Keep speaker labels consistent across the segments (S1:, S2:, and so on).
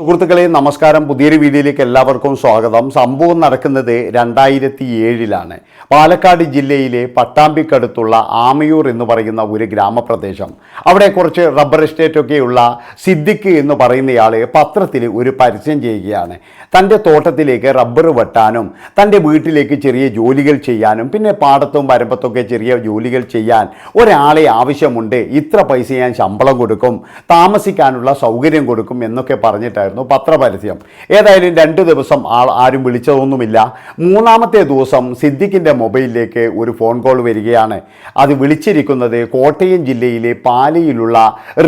S1: സുഹൃത്തുക്കളെ നമസ്കാരം. പുതിയൊരു വീഡിയോയിലേക്ക് എല്ലാവർക്കും സ്വാഗതം. സംഭവം നടക്കുന്നത് രണ്ടായിരത്തി ഏഴിലാണ് പാലക്കാട് ജില്ലയിലെ പട്ടാമ്പിക്കടുത്തുള്ള ആമയൂർ എന്ന് പറയുന്ന ഒരു ഗ്രാമപ്രദേശം. അവിടെ കുറച്ച് റബ്ബർ എസ്റ്റേറ്റൊക്കെയുള്ള സിദ്ദിഖ് എന്ന് പറയുന്നയാൾ പത്രത്തിൽ ഒരു പരസ്യം ചെയ്യുകയാണ്. തന്റെ തോട്ടത്തിലേക്ക് റബ്ബർ വെട്ടാനും തന്റെ വീട്ടിലേക്ക് ചെറിയ ജോലികൾ ചെയ്യാനും പിന്നെ പാടത്തും വരമ്പത്തൊക്കെ ചെറിയ ജോലികൾ ചെയ്യാൻ ഒരാളെ ആവശ്യമുണ്ട്. ഇത്ര പൈസ ഞാൻ ശമ്പളം കൊടുക്കും താമസിക്കാനുള്ള സൗകര്യം കൊടുക്കും എന്നൊക്കെ പറഞ്ഞിട്ടായിരുന്നു പത്രപരസ്യം ഏതായാലും രണ്ട് ദിവസം ആൾ ആരും വിളിച്ചതൊന്നുമില്ല. മൂന്നാമത്തെ ദിവസം സിദ്ദിഖിന്റെ മൊബൈലിലേക്ക് ഒരു ഫോൺ കോൾ വരികയാണ്. അത് വിളിച്ചിരിക്കുന്നത് കോട്ടയം ജില്ലയിലെ പാലയിലുള്ള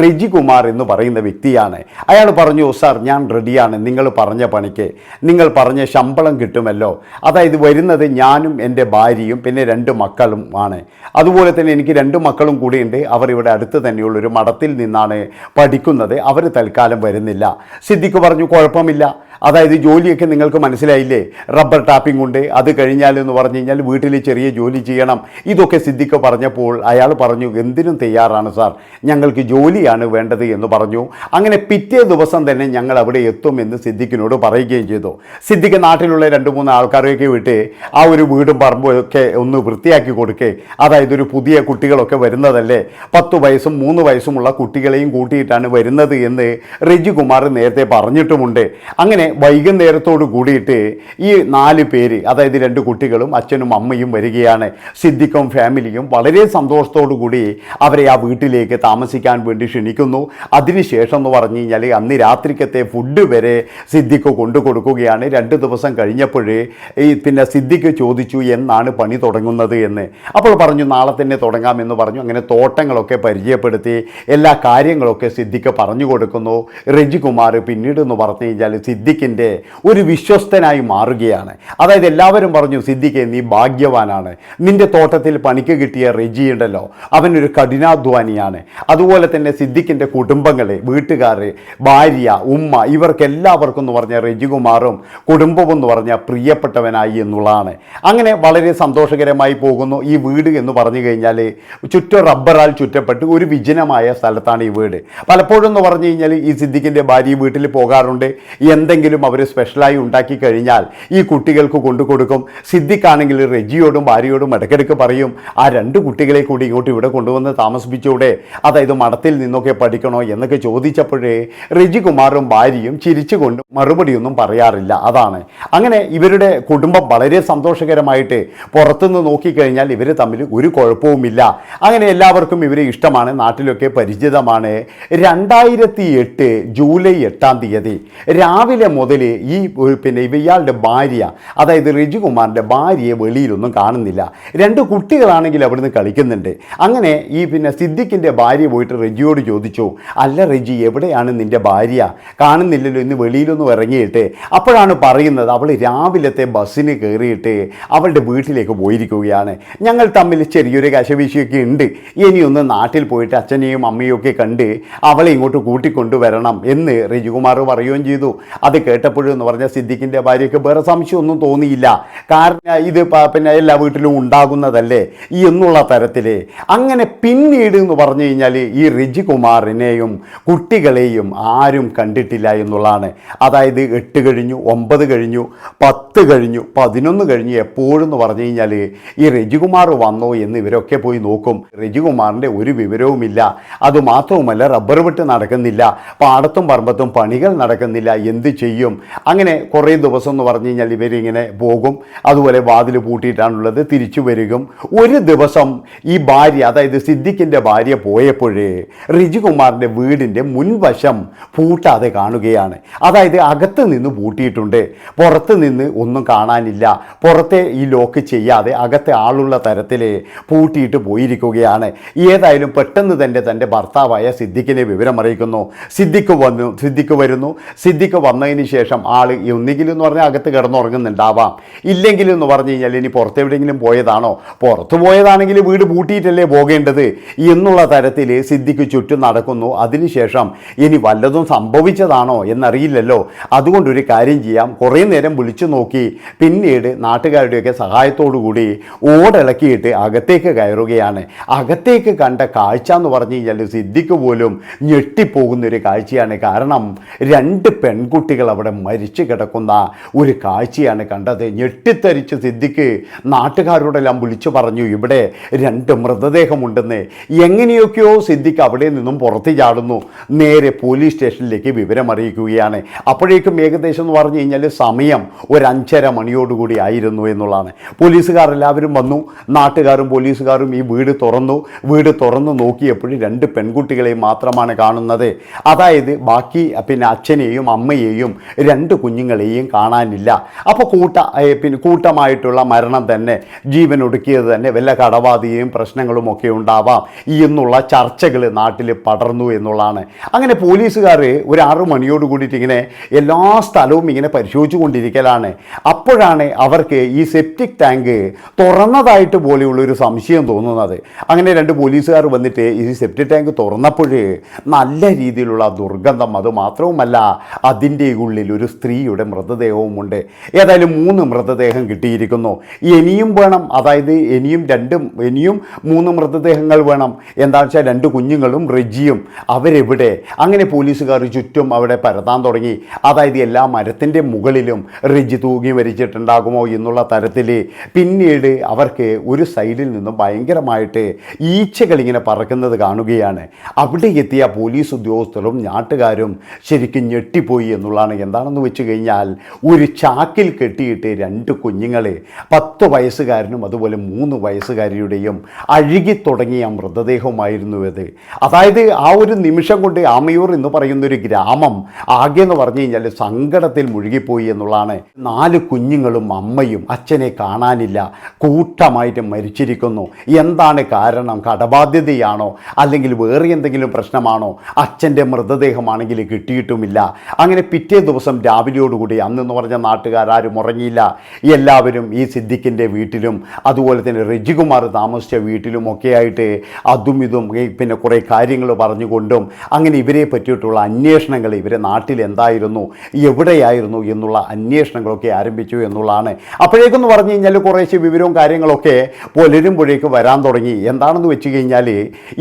S1: റിജികുമാർ എന്ന് പറയുന്ന വ്യക്തിയാണ്. അയാൾ പറഞ്ഞു സാർ ഞാൻ റെഡിയാണ്. നിങ്ങൾ പറഞ്ഞ പണിക്ക്. നിങ്ങൾ പറഞ്ഞ ശമ്പളം കിട്ടുമല്ലോ. അതായത് വരുന്നത് ഞാനും എന്റെ ഭാര്യയും പിന്നെ രണ്ട് മക്കളും ആണ്. അതുപോലെ തന്നെ എനിക്ക് രണ്ട് മക്കളും കൂടിയുണ്ട്. അവർ ഇവിടെ അടുത്ത് തന്നെയുള്ള ഒരു മഠത്തിൽ നിന്നാണ് പഠിക്കുന്നത്. അവർ തൽക്കാലം വരുന്നില്ല. സിദ്ദിഖ് പറഞ്ഞു കുഴപ്പമില്ല. അതായത് ജോലിയൊക്കെ നിങ്ങൾക്ക് മനസ്സിലായില്ലേ? റബ്ബർ ടാപ്പിംഗ് ഉണ്ട്. അത് കഴിഞ്ഞാൽ എന്ന് പറഞ്ഞു കഴിഞ്ഞാൽ വീട്ടിൽ ചെറിയ ജോലി ചെയ്യണം. ഇതൊക്കെ സിദ്ദിഖ് പറഞ്ഞപ്പോൾ അയാൾ പറഞ്ഞു എന്തിനും തയ്യാറാണ് സാർ. ഞങ്ങൾക്ക് ജോലിയാണ് വേണ്ടത് എന്ന് പറഞ്ഞു. അങ്ങനെ പിറ്റേ ദിവസം തന്നെ ഞങ്ങൾ അവിടെ എത്തുമെന്ന് സിദ്ദിഖിനോട് പറയുകയും ചെയ്തു. സിദ്ദിഖ് നാട്ടിലുള്ള രണ്ട് മൂന്ന് ആൾക്കാരെയൊക്കെ വിട്ട് ആ ഒരു വീടും പറമ്പും ഒക്കെ ഒന്ന് വൃത്തിയാക്കി കൊടുക്കേ. അതായത് ഒരു പുതിയ കുട്ടികളൊക്കെ വരുന്നതല്ലേ? പത്ത് വയസ്സും മൂന്ന് വയസ്സുമുള്ള കുട്ടികളെയും കൂട്ടിയിട്ടാണ് വരുന്നത് എന്ന് റിജി കുമാർ നേരത്തെ പറഞ്ഞിട്ടുമുണ്ട്. അങ്ങനെ വൈകുന്നേരത്തോട് കൂടിയിട്ട് ഈ നാല് പേര് അതായത് രണ്ട് കുട്ടികളും അച്ഛനും അമ്മയും വരികയാണ്. സിദ്ദിഖും ഫാമിലിയും വളരെ സന്തോഷത്തോടു കൂടി അവരെ ആ വീട്ടിലേക്ക് താമസിക്കാൻ വേണ്ടി ക്ഷണിക്കുന്നു. അതിനുശേഷം എന്ന് പറഞ്ഞു കഴിഞ്ഞാൽ അന്ന് രാത്രിക്കത്തെ ഫുഡ് വരെ സിദ്ദിഖ് കൊണ്ടു കൊടുക്കുകയാണ്. രണ്ട് ദിവസം കഴിഞ്ഞപ്പോൾ ഈ പിന്നെ സിദ്ദിഖ് ചോദിച്ചു എന്നാണ് പണി തുടങ്ങുന്നത് എന്ന്? അപ്പോൾ പറഞ്ഞു നാളെ തന്നെ തുടങ്ങാമെന്ന് പറഞ്ഞു. അങ്ങനെ തോട്ടങ്ങളൊക്കെ പരിചയപ്പെടുത്തി എല്ലാ കാര്യങ്ങളൊക്കെ സിദ്ദിഖ് പറഞ്ഞു കൊടുക്കുന്നു. രജികുമാർ പിന്നീട് എന്ന് പറഞ്ഞു കഴിഞ്ഞാൽ സിദ്ദിഖിന്റെ ഒരു വിശ്വസ്തനായി മാറുകയാണ്. അതായത് എല്ലാവരും പറഞ്ഞു സിദ്ദിഖെ നീ ഭാഗ്യവാനാണ്. നിന്റെ തോട്ടത്തിൽ പണിക്ക് കിട്ടിയ റെജി ഉണ്ടല്ലോ. അവനൊരു കഠിനാധ്വാനിയാണ്. അതുപോലെ തന്നെ സിദ്ദിഖിന്റെ കുടുംബങ്ങളെ വീട്ടുകാർ ഭാര്യ ഉമ്മ ഇവർക്കെല്ലാവർക്കും എന്ന് പറഞ്ഞ റെജികുമാറും കുടുംബവും എന്ന് പറഞ്ഞ പ്രിയപ്പെട്ടവനായി എന്നുള്ളതാണ്. അങ്ങനെ വളരെ സന്തോഷകരമായി പോകുന്നു. ഈ വീട് എന്ന് പറഞ്ഞു കഴിഞ്ഞാൽ ചുറ്റും റബ്ബറാൽ ചുറ്റപ്പെട്ട് ഒരു വിജനമായ സ്ഥലത്താണ് ഈ വീട്. പലപ്പോഴും എന്ന് പറഞ്ഞു കഴിഞ്ഞാൽ ഈ സിദ്ദിഖിന്റെ ഭാര്യ വീട്ടിൽ പോകാറുണ്ട്. എന്തെങ്കിലും അവർ സ്പെഷ്യലായി ഉണ്ടാക്കി കഴിഞ്ഞാൽ ഈ കുട്ടികൾക്ക് കൊണ്ടു കൊടുക്കും. സിദ്ദിഖാണെങ്കിൽ റെജിയോടും ഭാര്യയോടും ഇടയ്ക്കിടയ്ക്ക് പറയും ആ രണ്ട് കുട്ടികളെ കൂടി ഇങ്ങോട്ട് ഇവിടെ കൊണ്ടുവന്ന് താമസിപ്പിച്ചൂടെ. അതായത് മഠത്തിൽ നിന്നൊക്കെ പഠിക്കണോ? എന്നൊക്കെ ചോദിച്ചപ്പോഴേ റെജികുമാറും ഭാര്യയും ചിരിച്ചുകൊണ്ട് മറുപടിയൊന്നും പറയാറില്ല. അതാണ്. അങ്ങനെ ഇവരുടെ കുടുംബം വളരെ സന്തോഷകരമായിട്ട് പുറത്തുനിന്ന് നോക്കിക്കഴിഞ്ഞാൽ ഇവർ തമ്മിൽ ഒരു കുഴപ്പവുമില്ല. അങ്ങനെ എല്ലാവർക്കും ഇവരെ ഇഷ്ടമാണ്. നാട്ടിലൊക്കെ പരിചിതമാണ്. രണ്ടായിരത്തി എട്ട് ജൂലൈ എട്ടാം തീയതി രാവിലെ മുതൽ ഈ പിന്നെ ഇയാളുടെ ഭാര്യ അതായത് രജികുമാറിന്റെ ഭാര്യയെ വെളിയിലൊന്നും കാണുന്നില്ല. രണ്ട് കുട്ടികളാണെങ്കിൽ അവിടുന്ന് കളിക്കുന്നുണ്ട്. അങ്ങനെ ഈ പിന്നെ സിദ്ദിഖിന്റെ ഭാര്യ പോയിട്ട് റെജിയോട് ചോദിച്ചു അല്ല റെജി എവിടെയാണ് നിന്റെ ഭാര്യ? കാണുന്നില്ലല്ലോ ഇന്ന് വെളിയിലൊന്നും ഇറങ്ങിയിട്ട്. അപ്പോഴാണ് പറയുന്നത് അവൾ രാവിലത്തെ ബസ്സിന് കയറിയിട്ട് അവളുടെ വീട്ടിലേക്ക് പോയിരിക്കുകയാണ്. ഞങ്ങൾ തമ്മിൽ ചെറിയൊരു കശവീശിയൊക്കെ ഉണ്ട്. ഇനിയൊന്ന് നാട്ടിൽ പോയിട്ട് അച്ഛനെയും അമ്മയും ഒക്കെ കണ്ട് അവളെ ഇങ്ങോട്ട് കൂട്ടിക്കൊണ്ടുവരണം എന്ന് റിജികുമാർ പറയുകയും ചെയ്തു. അത് കേട്ടപ്പോഴും എന്ന് പറഞ്ഞാൽ സിദ്ദിഖിന്റെ ഭാര്യയ്ക്ക് വേറെ സംശയമൊന്നും തോന്നിയില്ല. കാരണം ഇത് പിന്നെ എല്ലാ വീട്ടിലും ഉണ്ടാകുന്നതല്ലേ? ഈ എന്നുള്ള തരത്തിൽ. അങ്ങനെ പിന്നീട് എന്ന് പറഞ്ഞു കഴിഞ്ഞാൽ ഈ രജികുമാറിനെയും കുട്ടികളെയും ആരും കണ്ടിട്ടില്ല എന്നുള്ളതാണ്. അതായത് എട്ട് കഴിഞ്ഞു ഒമ്പത് കഴിഞ്ഞു പത്ത് കഴിഞ്ഞു പതിനൊന്ന് കഴിഞ്ഞു എപ്പോഴും എന്ന് പറഞ്ഞു കഴിഞ്ഞാൽ ഈ രജികുമാർ വന്നോ എന്ന് ഇവരൊക്കെ പോയി നോക്കും. രജികുമാറിന്റെ ഒരു വിവരവുമില്ല. അതുമാത്രവുമല്ല റബ്ബർ വെട്ട് നടക്കുന്നില്ല. പാടത്തും പറമ്പത്തും പണികൾ നടക്കുന്നില്ല. എന്ത് ചെയ്യും? അങ്ങനെ കുറേ ദിവസം എന്ന് പറഞ്ഞു കഴിഞ്ഞാൽ ഇവരിങ്ങനെ പോകും. അതുപോലെ വാതിൽ പൂട്ടിയിട്ടാണുള്ളത് തിരിച്ചു വരികയും ഒരു ദിവസം ഈ ഭാര്യ അതായത് സിദ്ദിഖിന്റെ ഭാര്യ പോയപ്പോഴേ റിജികുമാറിന്റെ വീടിന്റെ മുൻവശം പൂട്ടാതെ കാണുകയാണ്. അതായത് അകത്ത് നിന്ന് പൂട്ടിയിട്ടുണ്ട്. പുറത്ത് നിന്ന് ഒന്നും കാണാനില്ല. പുറത്തെ ഈ ലോക്ക് ചെയ്യാതെ അകത്തെ ആളുള്ള തരത്തിൽ പൂട്ടിയിട്ട് പോയിരിക്കുകയാണ്. ഏതായാലും പെട്ടെന്ന് തന്നെ തന്റെ ഭർത്താവായ സിദ്ദിഖിനെ വിവരം അറിയിക്കുന്നു സിദ്ദിഖ് വന്നു സിദ്ദിഖ് വരുന്നു. സിദ്ദിഖ് വന്നതിന് ശേഷം ആൾ ഒന്നുകിലും എന്ന് പറഞ്ഞാൽ അകത്ത് കിടന്നുറങ്ങുന്നുണ്ടാവാം. ഇല്ലെങ്കിലും എന്ന് പറഞ്ഞു കഴിഞ്ഞാൽ ഇനി പുറത്തെവിടെയെങ്കിലും പോയതാണോ? പുറത്തു പോയതാണെങ്കിൽ വീട് പൂട്ടിയിട്ടല്ലേ പോകേണ്ടത്? എന്നുള്ള തരത്തിൽ സിദ്ധിക്ക് ചുറ്റും നടക്കുന്നു. അതിനുശേഷം ഇനി വല്ലതും സംഭവിച്ചതാണോ എന്നറിയില്ലല്ലോ. അതുകൊണ്ടൊരു കാര്യം ചെയ്യാം. കുറേ നേരം വിളിച്ചു നോക്കി. പിന്നീട് നാട്ടുകാരുടെയൊക്കെ സഹായത്തോടു കൂടി ഓടിളക്കിയിട്ട് അകത്തേക്ക് കയറുകയാണ്. അകത്തേക്ക് കണ്ട കാഴ്ച എന്ന് പറഞ്ഞു കഴിഞ്ഞാൽ സിദ്ധിക്ക് പോലും ഞെട്ടിപ്പോകുന്ന ഒരു കാഴ്ചയാണ്. കാരണം രണ്ട് പെൺകുട്ടികൾ അവിടെ മരിച്ചു കിടക്കുന്ന ഒരു കാഴ്ചയാണ് കണ്ടത്. ഞെട്ടിത്തരിച്ച് സിദ്ദിഖ് നാട്ടുകാരോടെല്ലാം വിളിച്ചു പറഞ്ഞു ഇവിടെ രണ്ട് മൃതദേഹമുണ്ടെന്ന്. എങ്ങനെയൊക്കെയോ സിദ്ദിഖ് അവിടെ നിന്നും പുറത്തു ചാടുന്നു. നേരെ പോലീസ് സ്റ്റേഷനിലേക്ക് വിവരം അറിയിക്കുകയാണ്. അപ്പോഴേക്കും ഏകദേശം എന്ന് പറഞ്ഞു കഴിഞ്ഞാൽ സമയം ഒരു അഞ്ചര മണിയോടുകൂടി ആയിരുന്നു എന്നുള്ളതാണ്. പോലീസുകാർ എല്ലാവരും വന്നു. നാട്ടുകാരും പോലീസുകാരും ഈ വീട് തുറന്നു. വീട് തുറന്നു നോക്കിയപ്പോഴും രണ്ട് പെൺകുട്ടികളെയും മാത്രമാണ് കാണുന്നത്. അതായത് ബാക്കി പിന്നെ അച്ഛനെയും അമ്മയെയും രണ്ട് കുഞ്ഞുങ്ങളെയും കാണാനില്ല. അപ്പോൾ കൂട്ട പിന്നെ കൂട്ടമായിട്ടുള്ള മരണം തന്നെ ജീവൻ ഒടുക്കിയത് തന്നെ വല്ല കടബാധയും പ്രശ്നങ്ങളും ഒക്കെ ഉണ്ടാവാം. എന്നുള്ള ചർച്ചകൾ നാട്ടിൽ പടർന്നു എന്നുള്ളതാണ്. അങ്ങനെ പോലീസുകാർ ഒരു ആറു മണിയോട് കൂടിയിട്ട് ഇങ്ങനെ എല്ലാ സ്ഥലവും ഇങ്ങനെ പരിശോധിച്ചു കൊണ്ടിരിക്കലാണ് അപ്പോഴാണ് അവർക്ക് ഈ സെപ്റ്റിക് ടാങ്ക് തുറന്നതായിട്ട് പോലെയുള്ള ഒരു സംശയം തോന്നുന്നത്. അങ്ങനെ രണ്ട് പോലീസുകാർ വന്നിട്ട് ഈ സെപ്റ്റിക് ടാങ്ക് തുറന്നപ്പോൾ നല്ല രീതിയിലുള്ള ദുർഗന്ധം അത് മാത്രവുമല്ല അതിന്റെ ഉള്ളിൽ ഒരു സ്ത്രീയുടെ മൃതദേഹവുമുണ്ട്. ഏതായാലും മൂന്ന് മൃതദേഹം കിട്ടിയിരിക്കുന്നു. ഇനിയും വേണം അതായത് ഇനിയും രണ്ടും ഇനിയും മൂന്ന് മൃതദേഹങ്ങൾ വേണം. എന്താ വെച്ചാൽ രണ്ട് കുഞ്ഞുങ്ങളും റെജിയും അവരെവിടെ? അങ്ങനെ പോലീസുകാർ ചുറ്റും അവിടെ പരതാൻ തുടങ്ങി. അതായത് എല്ലാ മരത്തിന്റെ മുകളിലും റെജി തൂങ്ങി മരിച്ചിട്ടുണ്ടാകുമോ എന്നുള്ള തരത്തിൽ പിന്നീട് അവർക്ക് ഒരു സൈഡിൽ നിന്നും ഭയങ്കരമായിട്ട് ഈച്ചകളിങ്ങനെ പറക്കുന്നത് കാണുകയാണ്. അവിടെ എത്തിയ പോലീസ് ഉദ്യോഗസ്ഥരും നാട്ടുകാരും ശരിക്കും ഞെട്ടിപ്പോയി എന്നുള്ളതാണ് എന്താണെന്ന് വെച്ച് കഴിഞ്ഞാൽ ഒരു ചാക്കിൽ കെട്ടിയിട്ട് രണ്ട് കുഞ്ഞുങ്ങളെ പത്ത് വയസ്സുകാരനും അതുപോലെ മൂന്ന് വയസ്സുകാരിയുടെയും അഴുകി തുടങ്ങിയ മൃതദേഹമായിരുന്നു ഇത്. അതായത് ആ ഒരു നിമിഷം കൊണ്ട് ആമയൂർ എന്ന് പറയുന്ന ഒരു ഗ്രാമം ആകെ എന്ന് പറഞ്ഞു കഴിഞ്ഞാൽ സങ്കടത്തിൽ മുഴുകിപ്പോയി എന്നുള്ളതാണ്. നാല് കുഞ്ഞുങ്ങളും അമ്മയും അച്ഛനെ കാണാനില്ല കൂട്ടമായിട്ട് മരിച്ചിരിക്കുന്നു. എന്താണ് കാരണം? കടബാധ്യതയാണോ? അല്ലെങ്കിൽ വേറെ എന്തെങ്കിലും പ്രശ്നമാണോ? അച്ഛന്റെ മൃതദേഹമാണെങ്കിൽ കിട്ടിയിട്ടുമില്ല. അങ്ങനെ പിറ്റേ ദിവസം രാവിലെയോടുകൂടി അന്നെന്ന് പറഞ്ഞ നാട്ടുകാരും ഉറങ്ങിയില്ല. എല്ലാവരും ഈ സിദ്ദിഖിന്റെ വീട്ടിലും അതുപോലെ തന്നെ റെജികുമാർ താമസിച്ച വീട്ടിലും ഒക്കെയായിട്ട് അതും ഇതും പിന്നെ കുറേ കാര്യങ്ങൾ പറഞ്ഞുകൊണ്ടും അങ്ങനെ ഇവരെ പറ്റിയിട്ടുള്ള അന്വേഷണങ്ങൾ ഇവരെ നാട്ടിൽ എന്തായിരുന്നു എവിടെയായിരുന്നു എന്നുള്ള അന്വേഷണങ്ങളൊക്കെ ആരംഭിച്ചു എന്നുള്ളതാണ്. അപ്പോഴേക്കെന്ന് പറഞ്ഞു കഴിഞ്ഞാൽ കുറേശ്ശെ വിവരവും കാര്യങ്ങളൊക്കെ പുലരുമ്പോഴേക്ക് വരാൻ തുടങ്ങി. എന്താണെന്ന് വെച്ച് കഴിഞ്ഞാൽ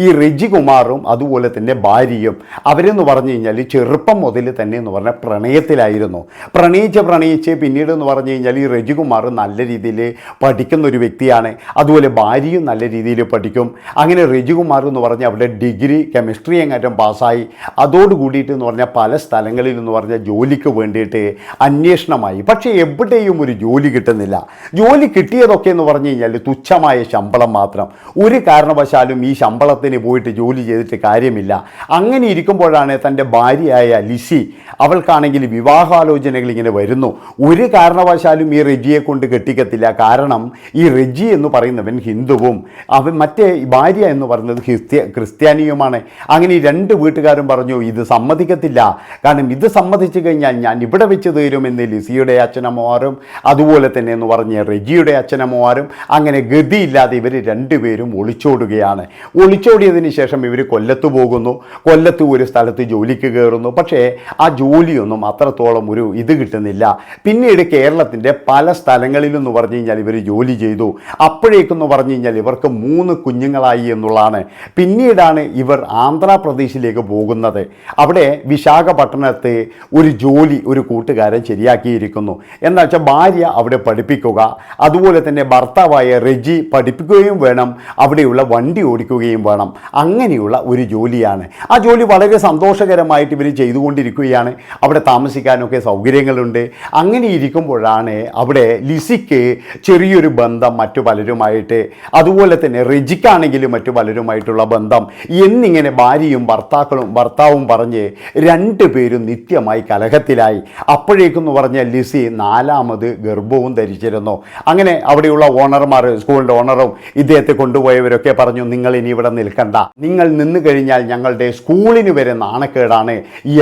S1: ഈ റെജികുമാറും അതുപോലെ തന്നെ ഭാര്യയും അവരെന്ന് പറഞ്ഞു കഴിഞ്ഞാൽ ചെറുപ്പം മുതൽ തന്നെ എന്ന് പറഞ്ഞാൽ പ്രണയത്തിലായിരുന്നു. പ്രണയിച്ച് പ്രണയിച്ച് പിന്നീട് എന്ന് പറഞ്ഞു കഴിഞ്ഞാൽ ഈ രജികുമാർ നല്ല രീതിയിൽ പഠിക്കുന്ന ഒരു വ്യക്തിയാണ്. അതുപോലെ ഭാര്യയും നല്ല രീതിയിൽ പഠിക്കും. അങ്ങനെ രജികുമാർ എന്ന് പറഞ്ഞാൽ അവിടെ ഡിഗ്രി കെമിസ്ട്രി എങ്ങാറ്റം പാസ്സായി. അതോട് കൂടിയിട്ട് എന്ന് പറഞ്ഞാൽ പല സ്ഥലങ്ങളിൽ എന്ന് പറഞ്ഞാൽ ജോലിക്ക് വേണ്ടിയിട്ട് അന്വേഷണമായി. പക്ഷേ എവിടെയും ഒരു ജോലി കിട്ടുന്നില്ല. ജോലി കിട്ടിയതൊക്കെ എന്ന് പറഞ്ഞു കഴിഞ്ഞാൽ തുച്ഛമായ ശമ്പളം മാത്രം. ഒരു കാരണവശാലും ഈ ശമ്പളത്തിന് പോയിട്ട് ജോലി ചെയ്തിട്ട് കാര്യമില്ല. അങ്ങനെ ഇരിക്കുമ്പോഴാണ് തന്റെ ഭാര്യയായ ലിസി അവൾക്കാണെങ്കിൽ വിവാഹാലോചനകൾ ഇങ്ങനെ വരുന്നു. ഒരു കാരണവശാലും ഈ റെജിയെ കൊണ്ട് കെട്ടിക്കത്തില്ല. കാരണം ഈ റെജി എന്ന് പറയുന്നവൻ ഹിന്ദുവും അവൻ മറ്റേ ഭാര്യ എന്ന് പറയുന്നത് ക്രിസ്ത്യ ക്രിസ്ത്യാനിയുമാണ്. അങ്ങനെ ഈ രണ്ട് വീട്ടുകാരും പറഞ്ഞു ഇത് സമ്മതിക്കത്തില്ല. കാരണം ഇത് സമ്മതിച്ചു കഴിഞ്ഞാൽ ഞാൻ ഇവിടെ വെച്ച് തീരുമെന്ന് ലിസിയുടെ അച്ഛനമ്മമാരും അതുപോലെ തന്നെ എന്ന് പറഞ്ഞ റെജിയുടെ അച്ഛനമ്മമാരും അങ്ങനെ ഗതിയില്ലാതെ ഇവർ രണ്ടുപേരും ഒളിച്ചോടുകയാണ്. ഒളിച്ചോടിയതിന് ശേഷം ഇവർ കൊല്ലത്ത് പോകുന്നു. കൊല്ലത്ത് ഒരു സ്ഥലത്ത് ജോലിക്ക് കയറുന്നു. പക്ഷേ ആ ജോലിയൊന്നും അത്രത്തോളം ഒരു ഇത് കിട്ടുന്നില്ല. പിന്നീട് കേരളത്തിന്റെ പല സ്ഥലങ്ങളിലെന്ന് പറഞ്ഞു കഴിഞ്ഞാൽ ഇവർ ജോലി ചെയ്തു. അപ്പോഴേക്കെന്ന് പറഞ്ഞു കഴിഞ്ഞാൽ ഇവർക്ക് മൂന്ന് കുഞ്ഞുങ്ങളായി എന്നുള്ളതാണ്. പിന്നീടാണ് ഇവർ ആന്ധ്രാപ്രദേശിലേക്ക് പോകുന്നത്. അവിടെ വിശാഖപട്ടണത്ത് ഒരു ജോലി ഒരു കൂട്ടുകാരൻ ശരിയാക്കിയിരിക്കുന്നു. എന്താ വെച്ചാൽ ഭാര്യ അവിടെ പഠിപ്പിക്കുക അതുപോലെ തന്നെ ഭർത്താവായ റെജി പഠിപ്പിക്കുകയും വേണം അവിടെയുള്ള വണ്ടി ഓടിക്കുകയും വേണം. അങ്ങനെയുള്ള ഒരു ജോലിയാണ്. ആ ജോലി വളരെ സന്തോഷകരമായിട്ട് ഇവർ ചെയ്തുകൊണ്ടിരിക്കുകയാണ്. അവിടെ താമസിക്കാനൊക്കെ സൗകര്യങ്ങളുണ്ട്. അങ്ങനെ ഇരിക്കുമ്പോഴാണ് അവിടെ ലിസിക്ക് ചെറിയൊരു ബന്ധം മറ്റു പലരുമായിട്ട് അതുപോലെ തന്നെ റെജിക്കാണെങ്കിലും മറ്റു പലരുമായിട്ടുള്ള ബന്ധം എന്നിങ്ങനെ ഭാര്യയും ഭർത്താക്കളും ഭർത്താവും പറഞ്ഞ് രണ്ട് പേരും നിത്യമായി കലഹത്തിലായി. അപ്പോഴേക്കെന്ന് പറഞ്ഞ ലിസി നാലാമത് ഗർഭവും ധരിച്ചിരുന്നു. അങ്ങനെ അവിടെയുള്ള ഓണർമാർ സ്കൂളിന്റെ ഓണറും ഇദ്ദേഹത്തെ കൊണ്ടുപോയവരൊക്കെ പറഞ്ഞു നിങ്ങൾ ഇനി ഇവിടെ നിൽക്കണ്ട. നിങ്ങൾ നിന്ന് കഴിഞ്ഞാൽ ഞങ്ങളുടെ സ്കൂളിന് വരെ നാണക്കേടാണ്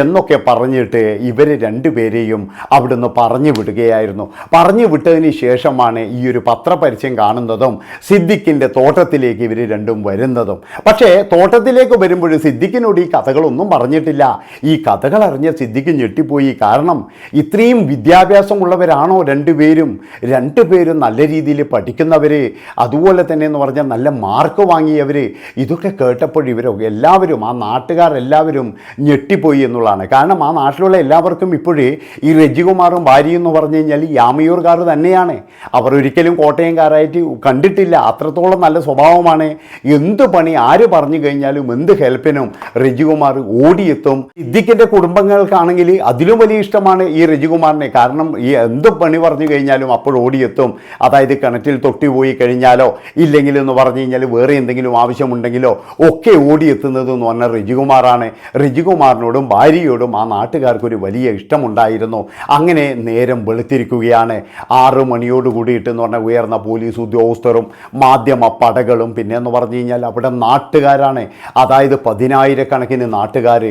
S1: എന്നൊക്കെ പറഞ്ഞിട്ട് ഇവർ രണ്ടുപേരെയും അവിടുന്ന് പറഞ്ഞു വിടുകയായിരുന്നു. പറഞ്ഞു വിട്ടതിന് ശേഷമാണ് ഈ ഒരു പത്രപരിചയം കാണുന്നതും സിദ്ദിഖിന്റെ തോട്ടത്തിലേക്ക് ഇവർ രണ്ടും വരുന്നതും. പക്ഷേ തോട്ടത്തിലേക്ക് വരുമ്പോൾ സിദ്ദിഖിനോട് ഈ കഥകളൊന്നും പറഞ്ഞിട്ടില്ല. ഈ കഥകൾ അറിഞ്ഞ സിദ്ദിഖ് ഞെട്ടിപ്പോയി. കാരണം ഇത്രയും വിദ്യാഭ്യാസമുള്ളവരാണോ രണ്ടുപേരും? രണ്ടുപേരും നല്ല രീതിയിൽ പഠിക്കുന്നവർ അതുപോലെ തന്നെ എന്ന് പറഞ്ഞാൽ നല്ല മാർക്ക് വാങ്ങിയവർ ഇതൊക്കെ കേട്ടപ്പോൾ ഇവരൊക്കെ എല്ലാവരും ആ നാട്ടുകാരെല്ലാവരും ഞെട്ടിപ്പോയി എന്നുള്ളതാണ്. കാരണം ആ നാട്ടിലുള്ള എല്ലാവർക്കും ഇപ്പോഴേ ഈ രജികുമാറും ഭാര്യയും എന്ന് പറഞ്ഞു കഴിഞ്ഞാൽ ഈ ആമയൂർക്കാർ തന്നെയാണ്. അവർ ഒരിക്കലും കോട്ടയംകാരായിട്ട് കണ്ടിട്ടില്ല. അത്രത്തോളം നല്ല സ്വഭാവമാണ്. എന്ത് പണി ആര് പറഞ്ഞു കഴിഞ്ഞാലും എന്ത് ഹെൽപ്പിനും രജികുമാർ ഓടിയെത്തും. സിദ്ദിഖിന്റെ കുടുംബങ്ങൾക്കാണെങ്കിൽ അതിലും വലിയ ഇഷ്ടമാണ് ഈ രജികുമാറിനെ. കാരണം ഈ എന്ത് പണി പറഞ്ഞു കഴിഞ്ഞാലും അപ്പോൾ ഓടിയെത്തും. അതായത് കിണറ്റിൽ തൊട്ടി പോയി കഴിഞ്ഞാലോ ഇല്ലെങ്കിൽ എന്ന് പറഞ്ഞു കഴിഞ്ഞാൽ വേറെ എന്തെങ്കിലും ആവശ്യമുണ്ടെങ്കിലോ ഒക്കെ ഓടിയെത്തുന്നത് എന്ന് പറഞ്ഞാൽ രജികുമാറാണ്. രജികുമാറിനോടും ഭാര്യയോടും ആ നാട്ടുകാർക്ക് ഒരു വലിയ ഇഷ്ടമുണ്ടായിരുന്നു. അങ്ങനെ നേരം വെളുത്തിരിക്കുകയാണ്. ആറു മണിയോട് കൂടിയിട്ട് എന്ന് പറഞ്ഞാൽ ഉയർന്ന പോലീസ് ഉദ്യോഗസ്ഥരും മാധ്യമ പടകളും പിന്നെ എന്ന് പറഞ്ഞു കഴിഞ്ഞാൽ അവിടെ നാട്ടുകാരാണ്. അതായത് പതിനായിരക്കണക്കിന് നാട്ടുകാർ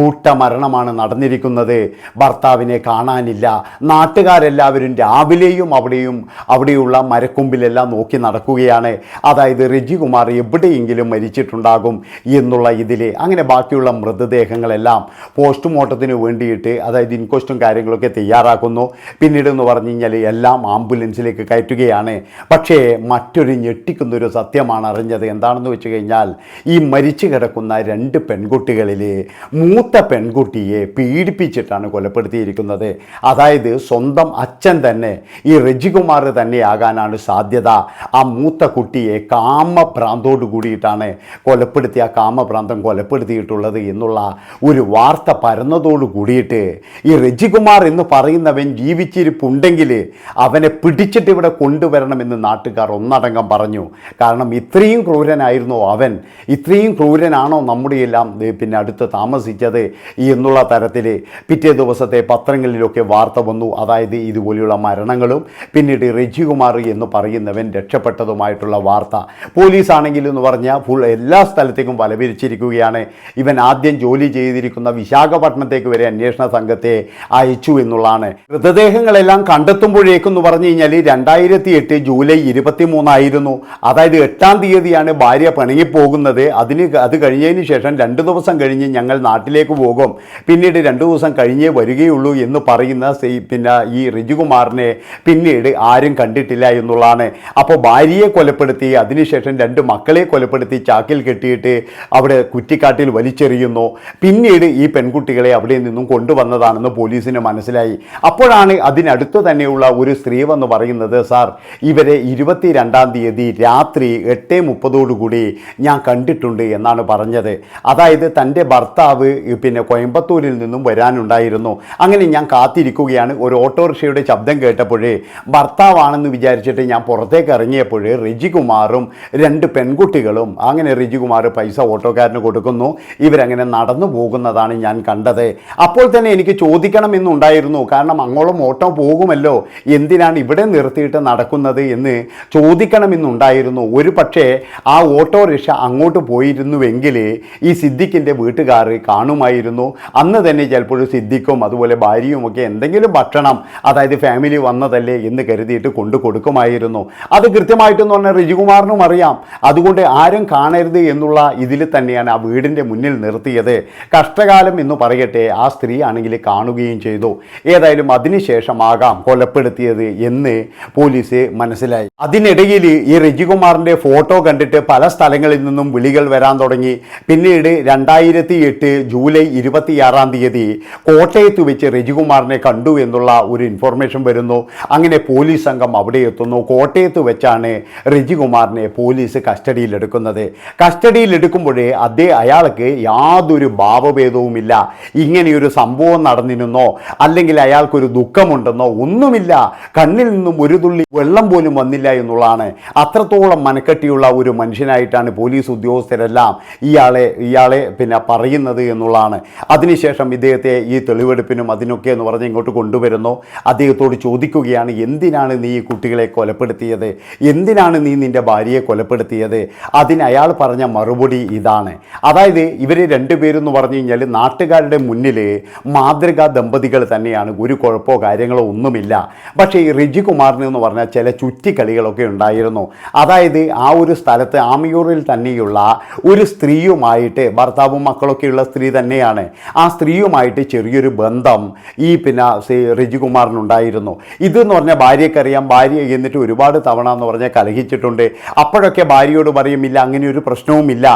S1: ഊട്ടമരണമാണ് നടന്നിരിക്കുന്നത്. ഭർത്താവിനെ കാണാനില്ല. നാട്ടുകാരെല്ലാവരും രാവിലെയും അവിടെയും അവിടെയുള്ള മരക്കൊമ്പിലെല്ലാം നോക്കി നടക്കുകയാണ്. അതായത് രജികുമാർ എവിടെയെങ്കിലും മരിച്ചിട്ടുണ്ടാകും എന്നുള്ള ഇതിൽ അങ്ങനെ ബാക്കിയുള്ള മൃതദേഹങ്ങളെല്ലാം പോസ്റ്റ്മോർട്ടത്തിന് വേണ്ടിയിട്ട് അതായത് ഇൻക്വസ്റ്റും കാര്യങ്ങളൊക്കെ തയ്യാറാക്കുന്നു. പിന്നീട് എന്ന് പറഞ്ഞു കഴിഞ്ഞാൽ എല്ലാം ആംബുലൻസിലേക്ക് കയറ്റുകയാണ്. പക്ഷേ മറ്റൊരു ഞെട്ടിക്കുന്നൊരു സത്യമാണ് അറിഞ്ഞത്. എന്താണെന്ന് വെച്ച് കഴിഞ്ഞാൽ ഈ മരിച്ചു കിടക്കുന്ന രണ്ട് പെൺകുട്ടികളിൽ മൂത്ത പെൺകുട്ടിയെ പീഡിപ്പിച്ചിട്ടാണ് കൊലപ്പെടുത്തിയിരിക്കുന്നത്. അതായത് സ്വന്തം അച്ഛൻ തന്നെ ഈ രജികുമാർ തന്നെയാകാനാണ് സാധ്യത. ആ മൂത്ത കുട്ടിയെ കാമഭ്രാന്തോട് കൂടിയിട്ടാണ് കൊലപ്പെടുത്തിയ കാമഭ്രാന്തം കൊലപ്പെടുത്തിയിട്ടുള്ളത് എന്നുള്ള ഒരു വാർത്ത പരന്നതോട് കൂടിയിട്ട് ഈ രജികുമാർ എന്ന് പറയുന്നവൻ ജീവിച്ചിരിപ്പുണ്ടെങ്കിൽ അവനെ പിടിച്ചിട്ട് ഇവിടെ കൊണ്ടുവരണമെന്ന് നാട്ടുകാർ ഒന്നടങ്കം പറഞ്ഞു. കാരണം ഇത്രയും ക്രൂരനായിരുന്നു അവൻ. ഇത്രയും ക്രൂരനാണോ നമ്മുടെ എല്ലാം പിന്നെ അടുത്ത് താമസിച്ചത് എന്നുള്ള തരത്തിൽ പിറ്റേ ദിവസത്തെ പത്രങ്ങളിലൊക്കെ വാർത്ത വന്നു. അതായത് ഇതുപോലെയുള്ള മരണങ്ങളും പിന്നീട് രജികുമാർ എന്ന് പറയുന്നവൻ രക്ഷപ്പെട്ടതുമായിട്ടുള്ള വാർത്ത. പോലീസ് എന്ന് പറഞ്ഞാൽ ഫുൾ എല്ലാ സ്ഥലത്തേക്കും വലവിരിച്ചിരിക്കുകയാണ്. ഇവൻ ആദ്യം ജോലി ചെയ്തിരിക്കുന്ന വിശാഖപട്ടണത്തേക്ക് വരെ അന്വേഷണ സംഘത്തെ അയച്ചു എന്നുള്ളതാണ്. മൃതദേഹങ്ങളെല്ലാം കണ്ടെത്തുമ്പോഴേക്കെന്ന് പറഞ്ഞു കഴിഞ്ഞാൽ രണ്ടായിരത്തി എട്ട് ജൂലൈ ഇരുപത്തി മൂന്നായിരുന്നു അതായത് എട്ടാം തീയതിയാണ് ഭാര്യ പിണങ്ങിപ്പോകുന്നത്. അതിന് അത് കഴിഞ്ഞതിന് ശേഷം രണ്ട് ദിവസം കഴിഞ്ഞ് ഞങ്ങൾ നാട്ടിലേക്ക് പോകും. പിന്നീട് രണ്ട് ദിവസം കഴിഞ്ഞേ വരികയുള്ളൂ എന്ന് പറയുന്ന പിന്നെ ഈ റിജുകുമാറിനെ പിന്നീട് ആരും കണ്ടിട്ടില്ല എന്നുള്ളതാണ്. അപ്പോൾ ഭാര്യയെ കൊലപ്പെടുത്തി അതിനുശേഷം രണ്ട് മക്കളെ കൊലപ്പെടുത്തി ചാക്കിൽ കെട്ടിയിട്ട് അവിടെ കുറ്റിക്കാട്ടിൽ വലിച്ചെറിയുന്നു. പിന്നീട് ഈ പെൺകുട്ടികളെ അവിടെ നിന്നും കൊണ്ടുവന്നതാണെന്ന് പോലീസിന് മനസ്സിലായി. അപ്പോഴാണ് അതിനടുത്ത് തന്നെയുള്ള ഒരു സ്ത്രീ വന്ന് പറയുന്നത് സാർ ഇവരെ ഇരുപത്തി രണ്ടാം തീയതി രാത്രി എട്ട് മുപ്പതോടുകൂടി ഞാൻ കണ്ടിട്ടുണ്ട് എന്നാണ് പറഞ്ഞത്. അതായത് തന്റെ ഭർത്താവ് പിന്നെ കോയമ്പത്തൂരിൽ നിന്നും വരാനുണ്ടായിരുന്നു. അങ്ങനെ ഞാൻ കാത്തിരിക്കുകയാണ്. ഒരു ഓട്ടോറിക്ഷയുടെ ശബ്ദം കേട്ടപ്പോഴേ ഭർത്താവാണെന്ന് വിചാരിച്ചിട്ട് ഞാൻ പുറത്തേക്ക് ഇറങ്ങിയപ്പോൾ റിജികുമാറും രണ്ട് പെൺകുട്ടികളും അങ്ങനെ റിജികുമാർ പൈസ ഓട്ടോക്കാരന് കൊടുക്കുന്നു. ഇവരങ്ങനെ നടന്നു പോകുന്നതാണ് ഞാൻ കണ്ടത്. അപ്പോൾ തന്നെ എനിക്ക് ചോദിക്കണമെന്നുണ്ടായിരുന്നു. കാരണം അങ്ങോളം ഓട്ടോ പോകുമല്ലോ. എന്തിനാണ് ഇവിടെ നിർത്തിയിട്ട് നടക്കുന്നത് എന്ന് ചോദിക്കണമെന്നുണ്ടായിരുന്നു. ഒരു പക്ഷേ ആ ഓട്ടോറിക്ഷ അങ്ങോട്ട് പോയിരുന്നുവെങ്കിൽ ഈ സിദ്ദിഖിന്റെ വീട്ടുകാർ കാണുമായിരുന്നു. അന്ന് തന്നെ ചിലപ്പോൾ സിദ്ദിഖും അതുപോലെ ഭാര്യയും ഒക്കെ എന്തെങ്കിലും ഭക്ഷണം അതായത് ഫാമിലി വന്നതല്ലേ എന്ന് കരുതിയിട്ട് കൊണ്ടു കൊടുക്കുമായിരുന്നു. അത് കൃത്യമായിട്ടെന്ന് പറഞ്ഞാൽ റിജികുമാറിനും അറിയാം. അതുകൊണ്ട് ആരും കാണരുത് എന്നുള്ള ഇതിൽ തന്നെയാണ് ആ വീടിന്റെ മുന്നിൽ നിർത്തിയത്. കഷ്ടകാലം എന്ന് പറയട്ടെ ആ സ്ത്രീ ആണെങ്കിൽ കാണുകയും ചെയ്തു. ഏതായാലും അതിനുശേഷമാകാം കൊലപ്പെടുത്തിയത് എന്ന് പോലീസ് മനസ്സിലായി. അതിനിടയിൽ ഈ രജികുമാറിന്റെ ഫോട്ടോ കണ്ടിട്ട് പല സ്ഥലങ്ങളിൽ നിന്നും വിളികൾ വരാൻ തുടങ്ങി. പിന്നീട് രണ്ടായിരത്തി എട്ട് ജൂലൈ ഇരുപത്തിയാറാം തീയതി കോട്ടയത്ത് വെച്ച് രജികുമാറിനെ കണ്ടു എന്നുള്ള ഒരു ഇൻഫർമേഷൻ വരുന്നു. അങ്ങനെ പോലീസ് സംഘം അവിടെ എത്തുന്നു. കോട്ടയത്ത് വെച്ചാണ് രജികുമാറിനെ പോലീസ് കസ്റ്റഡിയിലെടുക്കുന്നത് കസ്റ്റഡിയിലെടുക്കുമ്പോഴേ അതേ അയാൾക്ക് യാതൊരു ഭാവഭേദവുമില്ല. ഇങ്ങനെയൊരു സംഭവം നടന്നിരുന്നോ? അല്ലെങ്കിൽ അയാൾക്കൊരു ദുഃഖമുണ്ടെന്നോ? ഒന്നുമില്ല. കണ്ണിൽ നിന്നും ഒരു തുള്ളി വെള്ളം പോലും വന്നില്ല എന്നുള്ളതാണ്. അത്രത്തോളം മനക്കെട്ടിയുള്ള ഒരു മനുഷ്യനായിട്ടാണ് പോലീസ് ഉദ്യോഗസ്ഥരെല്ലാം ഇയാളെ ഇയാളെ പിന്നെ പറയുന്നത് എന്നുള്ളതാണ്. അതിനുശേഷം ഇദ്ദേഹത്തെ ഈ തെളിവെടുപ്പിനും അതിനൊക്കെ എന്ന് പറഞ്ഞ് ഇങ്ങോട്ട് കൊണ്ടുവരുന്നു. അദ്ദേഹത്തോട് ചോദിക്കുകയാണ് എന്തിനാണ് നീ ഈ കുട്ടികളെ കൊലപ്പെടുത്തിയത്? എന്തിനാണ് നീ നിന്റെ ഭാര്യയെ കൊലപ്പെടുത്തിയത്? അതിന് അയാൾ പറഞ്ഞ മറുപടി ഇതാണ്. അതായത് ഇവർ രണ്ടുപേരെന്ന് പറഞ്ഞു കഴിഞ്ഞാൽ നാട്ടുകാരുടെ മുന്നിൽ മാതൃകാ ദമ്പതികൾ തന്നെയാണ് ഒരു കുഴപ്പമോ കാര്യങ്ങളോ ഒന്നുമില്ല. പക്ഷേ ഈ റിജികുമാറിന് എന്ന് പറഞ്ഞാൽ ചില ചുറ്റിക്കളികളൊക്കെ ഉണ്ടായിരുന്നു. അതായത് ആ ഒരു സ്ഥലത്ത് ആമിയൂറിൽ തന്നെയുള്ള ഒരു സ്ത്രീയുമായിട്ട് ഭർത്താവും മക്കളൊക്കെയുള്ള സ്ത്രീ തന്നെയാണ്. ആ സ്ത്രീയുമായിട്ട് ചെറിയൊരു ബന്ധം ഈ പിന്നെ റിജികുമാറിനുണ്ടായിരുന്നു ഇതെന്ന് പറഞ്ഞാൽ ഭാര്യക്കറിയാം ഭാര്യ എന്നിട്ട് ഒരുപാട് തവണ എന്ന് പറഞ്ഞാൽ കലഹിച്ചിട്ടുണ്ട്. അപ്പോഴൊക്കെ ഭാര്യയോട് പറയുമില്ല അങ്ങനെ ഒരു പ്രശ്നവുമില്ല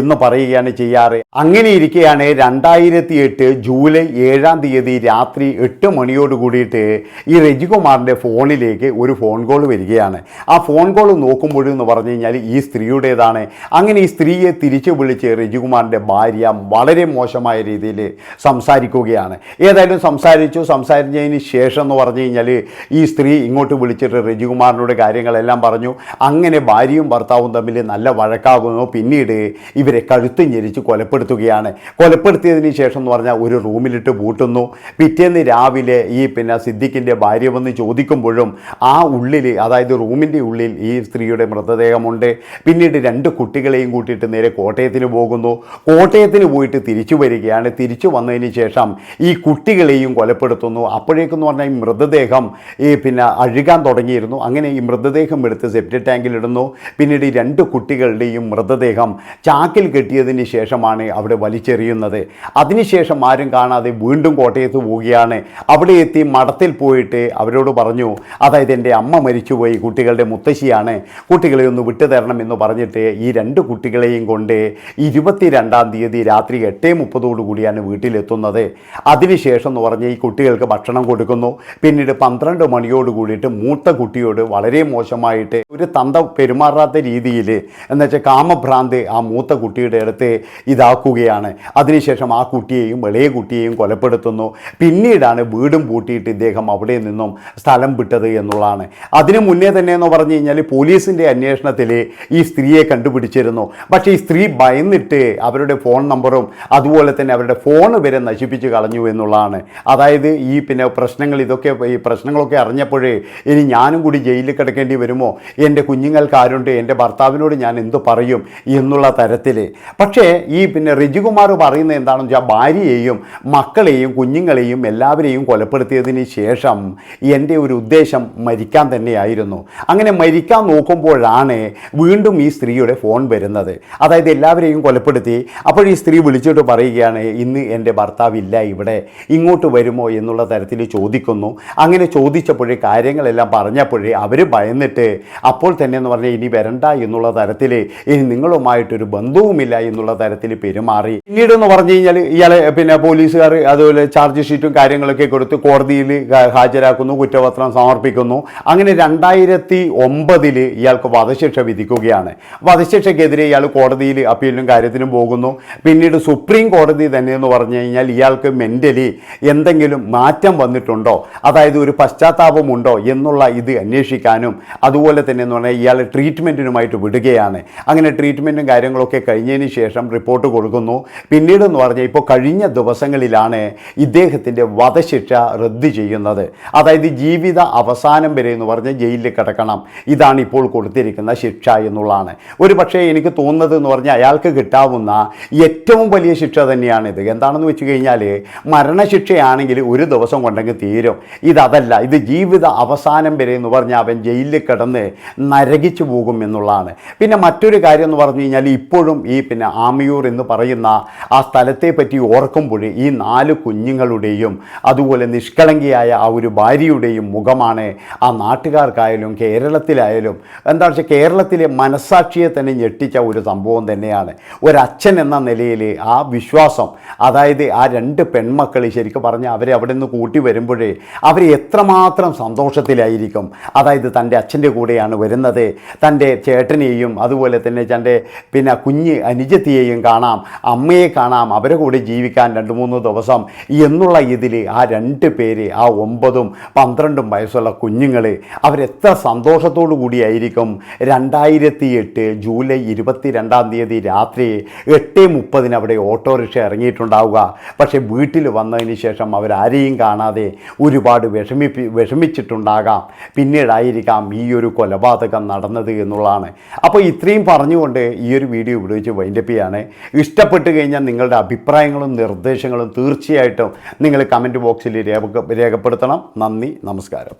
S1: എന്ന് പറയുകയാണ് ചെയ്യാറ്. അങ്ങനെ ഇരിക്കെയാണ് രണ്ടായിരത്തി എട്ട് ജൂലൈ ഏഴാം തീയതി രാത്രി എട്ട് മണിയോട് കൂടിയിട്ട് ഈ രജികുമാറിന്റെ ഫോണിലേക്ക് ഒരു ഫോൺ കോൾ വരികയാണ്. ആ ഫോൺ കോൾ നോക്കുമ്പോഴെന്ന് പറഞ്ഞു കഴിഞ്ഞാൽ ഈ സ്ത്രീയുടേതാണ്. അങ്ങനെ ഈ സ്ത്രീയെ തിരിച്ചു വിളിച്ച് രജികുമാറിന്റെ ഭാര്യ വളരെ മോശമായ രീതിയിൽ സംസാരിക്കുകയാണ്. ഏതായാലും സംസാരിച്ചു. സംസാരിച്ചതിന് ശേഷം എന്ന് പറഞ്ഞു കഴിഞ്ഞാൽ ഈ സ്ത്രീ ഇങ്ങോട്ട് വിളിച്ചിട്ട് രജികുമാറിനോട് കാര്യങ്ങളെല്ലാം പറഞ്ഞു. അങ്ങനെ ഭാര്യയും ഭർത്താവും തമ്മിൽ നല്ല വഴക്കാകുന്നു. പിന്നീട് ഇവരെ കഴുത്ത് ഞെരിച്ച് കൊലപ്പെടുത്തുകയാണ്. കൊലപ്പെടുത്തിയതിന് ശേഷം എന്ന് പറഞ്ഞാൽ ഒരു റൂമിലിട്ട് പൂട്ടുന്നു പിറ്റേന്ന് രാവിലെ ഈ പിന്നെ സിദ്ദിഖിന്റെ ഭാര്യ വന്ന് ചോദിക്കുമ്പോഴും ആ ഉള്ളിൽ അതായത് റൂമിന്റെ ഉള്ളിൽ ഈ സ്ത്രീയുടെ മൃതദേഹമുണ്ട്. പിന്നീട് രണ്ട് കുട്ടികളെയും കൂട്ടിയിട്ട് നേരെ കോട്ടയത്തിന് പോകുന്നു. കോട്ടയത്തിന് പോയിട്ട് തിരിച്ചു വരികയാണ്. തിരിച്ചു വന്നതിന് ശേഷം ഈ കുട്ടികളെയും കൊലപ്പെടുത്തുന്നു. അപ്പോഴേക്കെന്ന് പറഞ്ഞാൽ ഈ മൃതദേഹം ഈ പിന്നെ അഴുകാൻ തുടങ്ങിയിരുന്നു. അങ്ങനെ ഈ മൃതദേഹം എടുത്ത് സെപ്റ്റി ടാങ്കിൽ ഇടുന്നു. പിന്നീട് ഈ രണ്ട് കുട്ടികളുടെയും മൃതദേഹം ചാക്കിൽ കെട്ടിയതിന് ശേഷമാണ് അവിടെ വലിച്ചെറിയുന്നത്. അതിനുശേഷം ആരും കാണാതെ വീണ്ടും കോട്ടയത്ത് പോവുകയാണ്. അവിടെ എത്തി മഠത്തിൽ പോയിട്ട് അവരോട് പറഞ്ഞു അതായത് എന്റെ അമ്മ മരിച്ചുപോയി കുട്ടികളുടെ മുത്തശ്ശിയാണ്. കുട്ടികളെ ഒന്ന് വിട്ടു തരണം എന്ന് പറഞ്ഞിട്ട് ഈ രണ്ട് കുട്ടികളെയും കൊണ്ട് ഇരുപത്തിരണ്ടാം തീയതി രാത്രി എട്ടേ മുപ്പതോടു കൂടിയാണ് വീട്ടിലെത്തുന്നത്. അതിനുശേഷം എന്ന് പറഞ്ഞ് ഈ കുട്ടികൾക്ക് ഭക്ഷണം കൊടുക്കുന്നു. പിന്നീട് പന്ത്രണ്ട് മണിയോട് കൂടിയിട്ട് മൂത്ത കുട്ടിയോട് വളരെ മോശമായിട്ട് ഒരു തന്ത പെരുമാറാത്ത രീതിയിൽ എന്നുവെച്ചാൽ കാമഭ്രാന്ത് ആ മൂത്ത കുട്ടിയുടെ അടുത്ത് ഇതാക്കുകയാണ്. അതിനുശേഷം ആ കുട്ടിയെയും വെളിയ കുട്ടിയെയും കൊലപ്പെടുത്തുന്നു പിന്നീടാണ് വീടും പൂട്ടിയിട്ട് ഇദ്ദേഹം അവിടെ നിന്നും സ്ഥലം വിട്ടത് എന്നുള്ളതാണ്. അതിനു മുന്നേ തന്നെ എന്ന് പറഞ്ഞു കഴിഞ്ഞാൽ പോലീസിന്റെ അന്വേഷണത്തിൽ ഈ സ്ത്രീയെ കണ്ടുപിടിച്ചിരുന്നു. പക്ഷേ ഈ സ്ത്രീ ഭയന്നിട്ട് അവരുടെ ഫോൺ നമ്പറും അതുപോലെ തന്നെ അവരുടെ ഫോൺ വരെ നശിപ്പിച്ച് കളഞ്ഞു എന്നുള്ളതാണ്. അതായത് ഈ പിന്നെ പ്രശ്നങ്ങൾ ഇതൊക്കെ ഈ പ്രശ്നങ്ങളൊക്കെ അറിഞ്ഞപ്പോഴേ ഇനി ഞാനും കൂടി ജയിലിൽ കിടക്കേണ്ടി വരുമോ? എന്റെ കുഞ്ഞുങ്ങൾക്ക് ആരുണ്ട്? എന്റെ ഭർത്താവിനോട് ഞാൻ എന്തു പറയും? എന്നുള്ള തരത്തിൽ പക്ഷേ ഈ പിന്നെ റിജികുമാർ പറയുന്നത് എന്താണെന്ന് വെച്ചാൽ ഭാര്യയെയും മക്കളെയും കുഞ്ഞുങ്ങളെയും എല്ലാവരെയും കൊലപ്പെടുത്തിയതിന് ശേഷം എന്റെ ഒരു ഉദ്ദേശം മരിക്കാൻ തന്നെയായിരുന്നു. അങ്ങനെ മരിക്കാൻ നോക്കുമ്പോഴാണ് വീണ്ടും ഈ സ്ത്രീയുടെ ഫോൺ വരുന്നത്. അതായത് എല്ലാവരെയും കൊലപ്പെടുത്തി. അപ്പോൾ ഈ സ്ത്രീ വിളിച്ചിട്ട് പറയുകയാണ് ഇന്ന് എന്റെ ഭർത്താവില്ല ഇവിടെ. ഇങ്ങോട്ട് വരുമോ? എന്നുള്ള തരത്തിൽ ചോദിക്കുന്നു. അങ്ങനെ ചോദിച്ചപ്പോഴേ കാര്യങ്ങളെല്ലാം പറഞ്ഞപ്പോഴേ അവർ ഭയന്നിട്ട് അപ്പോൾ തന്നെ എന്ന് പറഞ്ഞാൽ ഇനി വരണ്ട എന്നുള്ള തരത്തിൽ ഇനി നിങ്ങളുമായിട്ടൊരു ബന്ധവുമില്ല എന്നുള്ള തരത്തിൽ പെരുമാറി. പിന്നീട് എന്ന് പറഞ്ഞു കഴിഞ്ഞാൽ ഇയാളെ പിന്നെ പോലീസുകാർ അതുപോലെ ചാർജ് ഷീറ്റും കാര്യങ്ങളൊക്കെ കൊടുത്ത് കോടതിയിൽ ഹാജരാക്കുന്നു കുറ്റപത്രം സമർപ്പിക്കുന്നു. അങ്ങനെ രണ്ടായിരത്തി ഒമ്പതിൽ ഇയാൾക്ക് വധശിക്ഷ വിധിക്കുകയാണ്. വധശിക്ഷയ്ക്കെതിരെ ഇയാൾ കോടതിയിൽ അപ്പീലിനും കാര്യത്തിനും പോകുന്നു. പിന്നീട് സുപ്രീം കോടതി തന്നെ എന്ന് പറഞ്ഞു കഴിഞ്ഞാൽ ഇയാൾക്ക് മെന്റലി എന്തെങ്കിലും മാറ്റം വന്നിട്ടുണ്ടോ? അതായത് ഒരു പശ്ചാത്താപമുണ്ടോ എന്നുള്ള ഇത് അന്വേഷിക്കാനും അതുപോലെ തന്നെ എന്ന് പറഞ്ഞാൽ ഇയാൾ ട്രീറ്റ്മെന്റിനുമായിട്ട് വിടുകയാണ്. അങ്ങനെ ട്രീറ്റ്മെന്റും കാര്യങ്ങളൊക്കെ കഴിഞ്ഞതിന് ശേഷം റിപ്പോർട്ട് കൊടുക്കുന്നു. പിന്നീട് എന്ന് പറഞ്ഞാൽ ഇപ്പോൾ കഴിഞ്ഞ ദിവസങ്ങളിലാണ് ഇദ്ദേഹത്തിന്റെ വധശിക്ഷ റദ്ദ് ചെയ്യുന്നത്. അതായത് ജീവിത അവസാനം വരെ എന്ന് പറഞ്ഞ് ജയിലിൽ കിടക്കണം. ഇതാണ് ഇപ്പോൾ കൊടുത്തിരിക്കുന്ന ശിക്ഷ എന്നുള്ളതാണ്. ഒരു പക്ഷേ എനിക്ക് തോന്നുന്നത് എന്ന് പറഞ്ഞാൽ അയാൾക്ക് കിട്ടാവുന്ന ഏറ്റവും വലിയ ശിക്ഷ തന്നെയാണിത്. എന്താണെന്ന് വെച്ച് കഴിഞ്ഞാൽ മരണശിക്ഷയാണെങ്കിൽ ഒരു ദിവസം കൊണ്ടെങ്കിൽ തീരും. ഇതല്ല ഇത് ജീവിത അവസാനം വരെ എന്ന് പറഞ്ഞാൽ അവൻ ജയിലിൽ കിടന്ന് നരകിച്ചു പോകും എന്നുള്ളതാണ്. പിന്നെ മറ്റൊരു കാര്യം എന്ന് പറഞ്ഞു കഴിഞ്ഞാൽ ഇപ്പോഴും ഈ പിന്നെ ആമിയൂർ എന്ന് പറയുന്ന ആ സ്ഥലത്തെ പറ്റി ഓർക്കുമ്പോൾ ഈ നാല് കുഞ്ഞുങ്ങളുടെയും അതുപോലെ നിഷ്കളങ്കിയായ ആ ഒരു ഭാര്യയുടെയും മുഖമാണ് ആ നാട്ടുകാർക്കായാലും കേരളത്തിലായാലും എന്താ വെച്ചാൽ കേരളത്തിലെ മനസ്സാക്ഷിയെ തന്നെ ഞെട്ടിച്ച ഒരു സംഭവം തന്നെയാണ്. ഒരച്ഛൻ എന്ന നിലയിൽ ആ വിശ്വാസം അതായത് ആ രണ്ട് പെൺമക്കൾ ശരിക്കും പറഞ്ഞാൽ അവരെ അവിടെ നിന്ന് കൂട്ടി വരുമ്പോഴേ അവർ എത്രമാത്രം സന്തോഷത്തിലായിരിക്കും. അതായത് തന്റെ അച്ഛന്റെ കൂടെയാണ് വരുന്നത്. തന്റെ ചേട്ടനെയും അതുപോലെ തന്നെ തന്റെ പിന്നെ കുഞ്ഞ് അനുജത്തിയെയും കാണാം അമ്മയെ കാണാം അവരെ കൂടെ ജീവിക്കാൻ രണ്ട് മൂന്ന് ദിവസം എന്നുള്ള ഇതിൽ ആ രണ്ട് പേര് ആ ഒമ്പതും പന്ത്രണ്ടും വയസ്സുള്ള കുഞ്ഞുങ്ങൾ അവരെത്ര സന്തോഷത്തോടു കൂടിയായിരിക്കും രണ്ടായിരത്തി എട്ട് ജൂലൈ ഇരുപത്തി രണ്ടാം തീയതി രാത്രി എട്ട് മുപ്പതിന് അവിടെ ഓട്ടോറിക്ഷ ഇറങ്ങിയിട്ടുണ്ടാവുക. പക്ഷേ വീട്ടിൽ വന്നതിന് ശേഷം അവരാരെയും കാണാതെ ഒരുപാട് വിഷമിപ്പി വിഷമിച്ചിട്ടുണ്ടാകാം. പിന്നീടായിരിക്കാം ഈ ഒരു കൊലപാതകം നടന്നത് എന്നുള്ളതാണ്. അപ്പോൾ ഇത്രയും പറഞ്ഞുകൊണ്ട് ഈ ഒരു വീഡിയോ വെച്ച് വൈൻഡപ്പ് ചെയ്യാണ്. ഇഷ്ടപ്പെട്ട് കഴിഞ്ഞാൽ നിങ്ങളുടെ അഭിപ്രായങ്ങളും നിർദ്ദേശങ്ങളും തീർച്ചയായിട്ടും തീർച്ചയായിട്ടും നിങ്ങൾ കമന്റ് ബോക്സിൽ രേഖ രേഖപ്പെടുത്തണം. നന്ദി നമസ്കാരം.